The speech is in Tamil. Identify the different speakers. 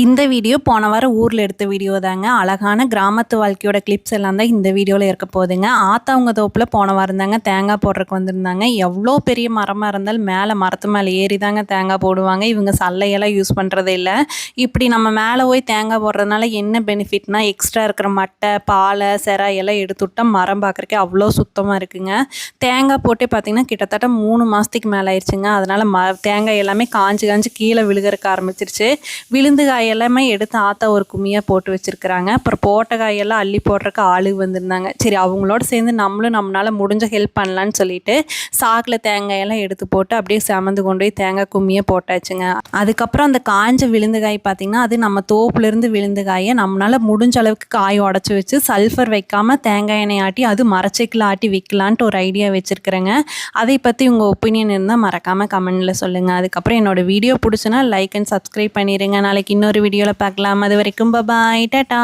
Speaker 1: இந்த வீடியோ போன வாரம் ஊரில் எடுத்த வீடியோ தாங்க. அழகான கிராமத்து வாழ்க்கையோட கிளிப்ஸ் எல்லாம் தான் இந்த வீடியோவில் இருக்க போகுதுங்க. ஆத்தவங்க தோப்பில் போன வாரம் தாங்க தேங்காய் போடுறதுக்கு வந்திருந்தாங்க. எவ்வளோ பெரிய மரமாக இருந்தாலும் மேலே மரத்து மேலே ஏறி தாங்க தேங்காய் போடுவாங்க. இவங்க சல்லையெல்லாம் யூஸ் பண்ணுறதே இல்லை. இப்படி நம்ம மேலே போய் தேங்காய் போடுறதுனால என்ன பெனிஃபிட்னா எக்ஸ்ட்ரா இருக்கிற மட்டை பாலை செரா எல்லாம் எடுத்துவிட்டால் மரம் பார்க்குறக்கே அவ்வளோ சுத்தமாக இருக்குங்க. தேங்காய் போட்டே பார்த்திங்கன்னா கிட்டத்தட்ட மூணு மாதத்துக்கு மேலே ஆயிடுச்சுங்க. அதனால் ம தேங்காய் எல்லாமே காஞ்சு காஞ்சி கீழே விழுகிறக்க ஆரம்பிச்சிருச்சு. விழுந்து காய் எல்லாமே எடுத்து ஆத்தா ஒரு கும்மியாக போட்டு வச்சுருக்குறாங்க. அப்புறம் போட்ட காயெல்லாம் அள்ளி போடுறக்கு ஆளு வந்திருந்தாங்க. சரி அவங்களோட சேர்ந்து நம்மளும் நம்மளால் முடிஞ்ச ஹெல்ப் பண்ணலான்னு சொல்லிட்டு சாக்கில் தேங்காயெல்லாம் எடுத்து போட்டு அப்படியே சமந்து கொண்டு போய் தேங்காய் கும்மியாக போட்டாச்சுங்க. அதுக்கப்புறம் அந்த காஞ்ச விழுந்து காய் பார்த்திங்கன்னா அது நம்ம தோப்புலேருந்து விழுந்து காயை நம்மளால் முடிஞ்ச அளவுக்கு காய் உடச்சி வச்சு சல்ஃபர் வைக்காமல் தேங்காய் எண்ணெய் ஆட்டி அது மரச்சைக்கில் ஆட்டி விற்கலான்ட்டு ஒரு ஐடியா வச்சுருக்குறேங்க. அதை பற்றி உங்கள் ஒப்பீனியன் இருந்தால் மறக்காமல் கமெண்டில் சொல்லுங்கள் அதுக்கப்புறம் என்னோடய வீடியோ பிடிச்சுன்னா லைக் அண்ட் சப்ஸ்கிரைப் பண்ணிடுங்க நாளைக்கு இன்னொரு வீடியோவில் பார்க்கலாம். அது வரைக்கும் பபாய் டாட்டா